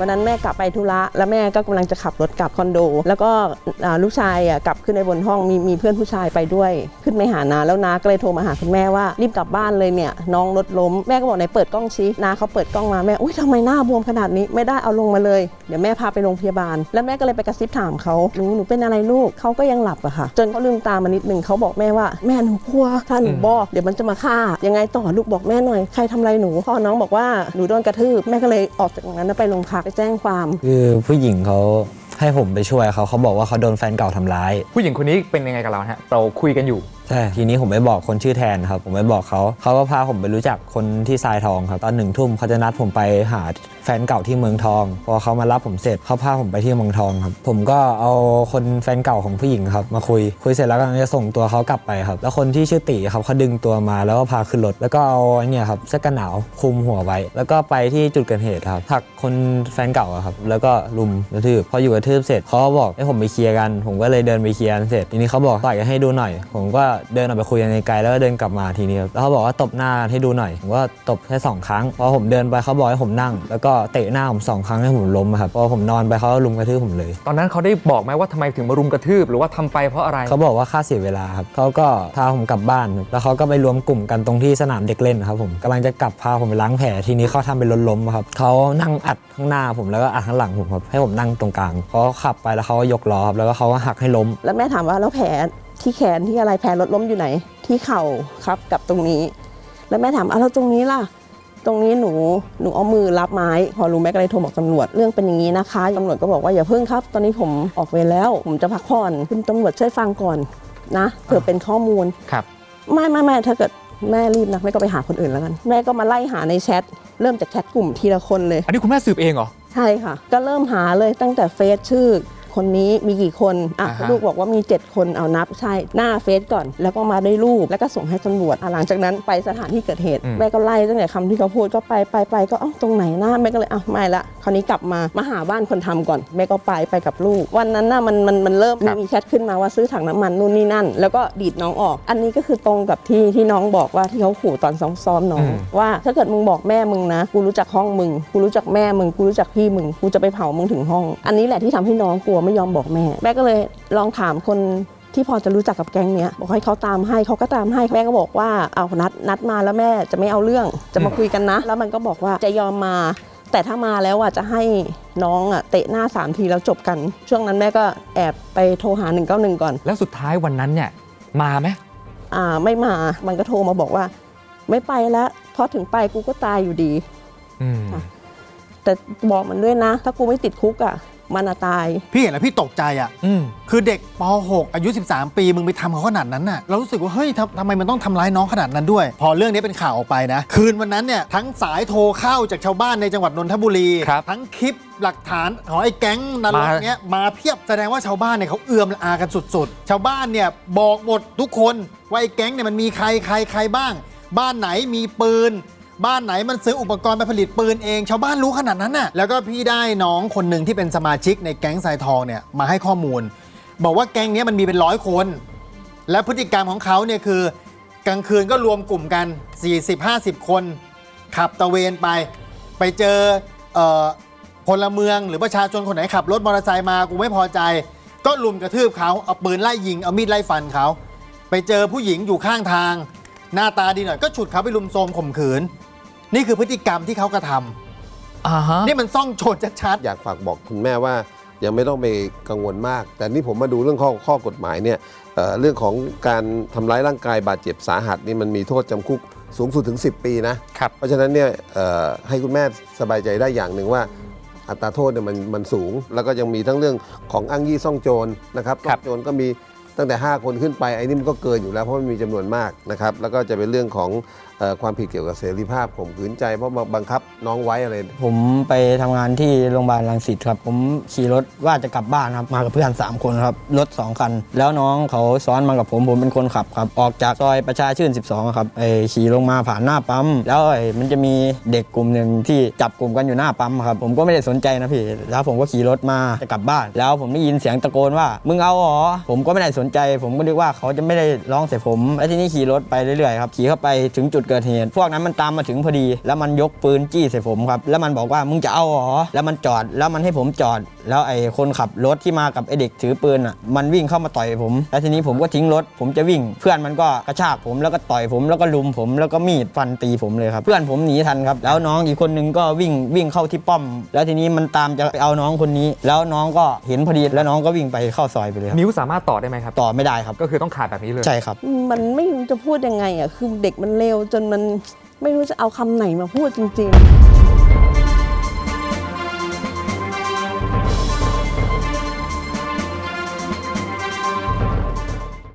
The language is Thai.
วันนั้นแม่กลับไปธุระแล้วแม่ก็กำลังจะขับรถกลับคอนโด แล้วก็อ่าลูกชายอะกลับขึ้นไปบนห้องมีมีเพื่อนผู้ชายไปด้วย ขึ้นไปหานาแล้วนาก็เลยโทรมาหาคุณแม่ว่ารีบกลับบ้านเลยเนี่ยน้องรถล้มแม่ก็บอกไหนเปิดกล้องชี้นาเขาเปิดกล้องมาแม่อุ้ยทำไมหน้าบวมขนาดนี้ไม่ได้เอาลงมาเลยเดี๋ยวแม่พาไปโรงพยาบาล แล้วแม่ก็เลยไปกระซิบถามเขาหนูหนูเป็นอะไรลูกเขาก็ยังหลับอะค่ะ จนเขาลืมตามานิดหนึ่งเขาบอกแม่ว่าแม่หนูกลัวถ้าหนูบอกเดี๋ยวมันจะมาฆ่ายังไงต่อลูกบอกแม่หน่อยใครทำอะไรหนูพ่อน้องบอกว่าหนูโดนกระทืบแม่ก็เลยออกจากตรงนั้นแล้วไปโรงพักไปแจ้งความ คือผู้หญิงเขาให้ผมไปช่วยเขาเขาบอกว่าเขาโดนแฟนเก่าทำร้าย ผู้หญิงคนนี้เป็นยังไงกับเราฮะเราคุยกันอยู่ ใช่ทีนี้ผมไปบอกคนชื่อแทนครับ ผมไปบอกเขาเขาก็พาผมไปรู้จักคนที่ทรายทองครับตอนหนึ่งทุ่มเขาจะนัดผมไปหาแฟนเก่าที่เมืองทอง พอเขามารับผมเสร็จเขาพาผมไปที่เมืองทองครับ ผมก็เอาคนแฟนเก่าของผู้หญิงครับ มาคุยคุยเสร็จแล้วกำลังจะส่งตัวเขากลับไปครับ แล้วคนที่ชื่อตีครับเขาดึงตัวมาแล้วก็พาขึ้นรถแล้วก็เอาไอ้เนี่ยครับเสื้อกันหนาวคลุมหัวไว้ แล้วก็ไปที่จุดเกิดเหตุครับผลักคนแฟนเก่าครับแล้วก็ลุมกระทืบพออยู่กระทืบเสร็จเขาก็บอกให้ผมไปเคลียร์กัน ผมก็เลยเดินไปเคลียร์กันเสร็จทีนี้เขาบอกต่อยกันให้ดูหน่อย ผมก็เดินออกไปคุยกันไกลๆแล้วก็เดินกลับมาทีนี้ครับแล้วเขาบอกว่าตบหน้าให้ดูหน่อยผมก็ตบแค่สองครั้งพอผมเดินไปเขาบอกให้ผมนั่ง แล้วก็เตะหน้าผมสองครั้งให้ผมล้มอะครับพอผมนอนไปเขาก็ลุมกระทืบผมเลย ตอนนั้นเขาได้บอกไหมว่าทำไมถึงมารุมกระทืบ หรือว่าทำไปเพราะอะไร เขาบอกว่าค่าเสียเวลาครับเขาก็พาผมกลับบ้านครับแล้วเขาก็ไปรวมกลุ่มกันตรงที่สนามเด็กเล่นครับผมกำลังจะกลับพาผมไปล้างแผลทีนี้เขาทำเป็นรถล้มครับเขานั่งอัดข้างหน้าผมแล้วก็อัดข้างหลังผมครับให้ผมนั่งตรงกลางเขาขับไปแล้วเขาก็ยกล้อครับแล้วก็เขาก็หักให้ล้ม แล้วแม่ถามว่าแล้วแผล ที่แขนที่อะไรแผลรถล้มอยู่ไหน ที่เข่าครับกับตรงนี้ แล้วแม่ถามอะแล้วตรงนี้ล่ะ ตรงนี้หนูหนูเอามือรับไม้ พอรู้แม่ก็เลยโทรบอกตำรวจเรื่องเป็นอย่างนี้นะคะตำรวจก็บอกว่าอย่าเพิ่งครับ ตอนนี้ผมออกเวรแล้ว ผมจะพักผ่อนคุณตำรวจช่วยฟังก่อนนะเผื่อเป็นข้อมูลครับไม่ไม่ไม่ถ้าเกิดแม่รีบนะแม่ก็ไปหาคนอื่นแล้วกัน แม่ก็มาไล่หาในแชทเริ่มจากแชทกลุ่มทีละคนเลย อันนี้คุณแม่สืบเองเหรอ ใช่ค่ะ ก็เริ่มหาเลยตั้งแต่เฟซชื่อ คนนี้มีกี่คนอะอ่าฮะ ลูกบอกว่ามี 7 คนเอานับใช่หน้าเฟซก่อน แล้วก็มาได้รูปแล้วก็ส่งให้ตำรวจอะหลังจากนั้นไปสถานที่เกิดเหตุแม่ก็ไล่ตั้งแต่คำที่เขาพูดก็ไปไปไปก็เอ้าตรงไหนนะแม่ก็เลยอะไม่ละคราวนี้กลับมามาหาบ้านคนทำก่อนแม่ก็ไปไปกับลูก วันนั้นน่ะมันมันมันเริ่มมีมีแชทขึ้นมาว่าซื้อถังน้ำมันนู่นนี่นั่น แล้วก็ดีดน้องออก อันนี้ก็คือตรงกับที่ที่น้องบอกว่าที่เขาขู่ตอนซ้อมๆน้องว่าถ้าเกิดมึงบอกแม่มึงนะ กูรู้จักห้องมึง กูรู้จักแม่มึง กูรู้จักพี่มึง กูจะไปเผามึงถึงห้อง อันนี้แหละที่ทำให้น้องกลัวไม่ยอมบอกแม่ แม่ก็เลยลองถามคนที่พอจะรู้จักกับแก๊งเนี้ยบอกให้เขาตามให้เขาก็ตามให้แม่ก็บอกว่าเอานัดนัดมาแล้วแม่จะไม่เอาเรื่องจะมาคุยกันนะ แล้วมันก็บอกว่าจะยอมมา แต่ถ้ามาแล้วอะจะให้น้องอะเตะหน้าสามทีแล้วจบกัน ช่วงนั้นแม่ก็แอบไปโทรหา191ก่อน แล้วสุดท้ายวันนั้นเนี่ยมาไหมอ่าไม่มามันก็โทรมาบอกว่า ไม่ไปแล้วเพราะถึงไปกูก็ตายอยู่ดี อืมค่ะแต่บอกมันด้วยนะ ถ้ากูไม่ติดคุกอะ มันอะตาย พี่เห็นแล้วพี่ตกใจอะ อืม คือเด็กป .6 อายุ 13 ปี มึงไปทำเขาขนาดนั้นน่ะ เรารู้สึกว่า เฮ้ยทำทำไมมันต้องทำร้ายน้องขนาดนั้นด้วย พอเรื่องนี้เป็นข่าวออกไปนะ คืนวันนั้นเนี่ย ทั้งสายโทรเข้าจากชาวบ้านในจังหวัดนนทบุรี ครับทั้งคลิปหลักฐานของไอ้แก๊งนรกมาเนี้ยมาเพียบ แสดงว่าชาวบ้านเนี่ยเขาเอื้อมละอากันสุดๆ ชาวบ้านเนี่ยบอกหมดทุกคนว่าไอ้แก๊งเนี่ยมันมีใครใครใครบ้าง บ้านไหนมีปืน บ้านไหนมันซื้ออุปกรณ์ไปผลิตปืนเอง ชาวบ้านรู้ขนาดนั้นน่ะแล้วก็พี่ได้น้องคนหนึ่งที่เป็นสมาชิกในแก๊งทรายทองเนี่ยมาให้ข้อมูล บอกว่าแก๊งเนี้ยมันมีเป็นร้อยคน และพฤติกรรมของเขาเนี่ยคือกลางคืนก็รวมกลุ่มกัน 40-50 คน ขับตะเวนไป ไปเจอเอ่อพลเมืองหรือประชาชนคนไหนขับรถมอเตอร์ไซค์มากูไม่พอใจ ก็ลุมกระทืบเขาเอาปืนไล่ยิงเอามีดไล่ฟันเขา ไปเจอผู้หญิงอยู่ข้างทาง หน้าตาดีหน่อยก็ฉุดเขาไปลุมโทรมข่มขืน นี่คือพฤติกรรมที่เขากระทำอ่าฮะนี่มันซ่องโจรชัดอยากฝากบอกคุณแม่ว่ายังไม่ต้องไปกังวลมาก แต่นี่ผมมาดูเรื่องข้อข้อกฎหมายเนี่ยเอ่อเรื่องของการทำร้ายร่างกายบาดเจ็บสาหัสนี่มันมีโทษจำคุกสูงสุดถึง 10 ปีนะครับ เพราะฉะนั้นเนี่ยเอ่อให้คุณแม่สบายใจได้อย่างหนึ่งว่า อัตราโทษเนี่ยมันมันสูง แล้วก็ยังมีทั้งเรื่องของอ้างยี่ซ่องโจรนะครับครัซ่อบงโจรก็มี ตั้งแต่ 5 คนขึ้นไปไอ้นี่มันก็เกินอยู่แล้วเพราะมันมีจำนวนมากนะครับแล้วก็จะเป็นเรื่องของออความผิดเกี่ยวกับเสรีภาพข่มขืนใจ เพราะบังคับน้องไว้อะไร ผมไปทำงานที่โรงพยาบาลรังสิตครับ ผมขี่รถว่าจะกลับบ้านครับมากับเพื่อน 3 คนครับรถ 2 คัน แล้วน้องเขาซ้อนมากับผมผมเป็นคนขับครับออกจากซอยประชาชื่น 12ครับไอขี่ลงมาผ่านหน้าปั๊มแล้วไอมันจะมีเด็กกลุ่มหนึ่งที่จับกลุ่มกันอยู่หน้าปั๊มครับผมก็ไม่ได้สนใจนะพี่แล้วผมก็ขี่รถมาจะกลับบ้าน แล้วผมได้ยินเสียงตะโกนว่า มึงเอาหรอผมก็ไม่ได้สนใจ ผมก็นึกว่าเขาจะไม่ได้ร้องใส่ผมแล้วทีนี้ขี่รถไปเรื่อยๆครับขี่เข้าไปถึงจุดเกิดเหตุพวกนั้นมันตามมาถึงพอดี แล้วมันยกปืนจี้ใส่ผมครับแล้วมันบอกว่ามึงจะเอาเหรอแล้วมันจอดแล้วมันให้ผมจอด แล้วไอ้คนขับรถที่มากับไอ้เด็กถือปืนอะมันวิ่งเข้ามาต่อยผม แล้วทีนี้ผมก็ทิ้งรถ ผมจะวิ่ง เพื่อนมันก็กระชากผมแล้วก็ต่อยผมแล้วก็ลุมผมแล้วก็มีดฟันตีผมเลยครับ เพื่อนผมหนีทันครับแล้วน้องอีกคนนึงก็วิ่งวิ่งเข้าที่ป้อม แล้วทีนี้มันตามจะไปเอาน้องคนนี้ แล้วน้องก็เห็นพอดีแล้วน้องก็วิ่งไปเข้าซอยไปเลยครับนิ้วสามารถต่อได้ไหมครับต่อไม่ได้ครับ ก็คือต้องขาดแบบนี้เลย ใช่ครับ มันไม่รู้จะพูดยังไงอะคือเด็กมันเลวจนมันไม่รู้จะเอาคำไหนมาพูดจริง ๆ